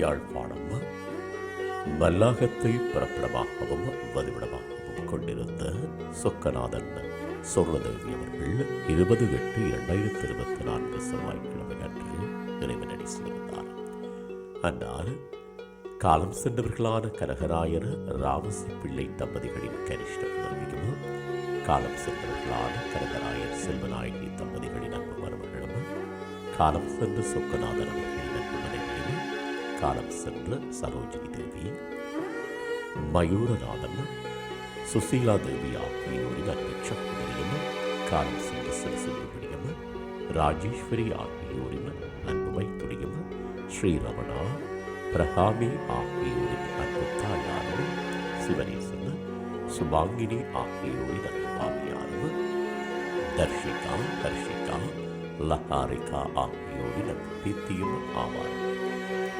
யாழ்ப்பாணம் வல்லாகத்தை பிறப்பிடமாகவும் வதிவிடமாகவும் கொண்டிருந்த சொக்கநாதன் சொர்ணதேவி அவர்கள் இருபது எட்டு இரண்டாயிரத்தி இருபத்தி நான்கு செவ்வாய்க்கிழமை அன்று இறைவனடி செய்திருந்தார் அன்னால் காலம் சென்றவர்களான கனகராயர் ராமசி பிள்ளை தம்பதிகளின் கனிஷ்ட புதல்வியும் காலம் சென்றவர்களான கனகராயர் செல்வநாயகி தம்பதிகளின் அன்பு மருமகளும் காலம் சென்ற சொக்கநாதன் அவர்கள் காலம் சென்ற சரோஜினி தேவி மயூரநாதன் சுசீலா தேவி ஆகியோரின் அன்பு சகோதரியும் காலம் சென்ற சிறுசுமணியும் ராஜேஸ்வரி ஆகியோரின் அன்புமை மைத்துடியும் ஸ்ரீரமணா பிரகாமி ஆகியோரின் அன்பு தாயாரும் சிவனேசன் சுபாங்கினி ஆகியோரின் அன்பு பாவியாரும் தர்ஷிகா ஹர்ஷிகா லஹாரிகா ஆகியோரின் அன்பு பீத்தியும் ஆவார்கள்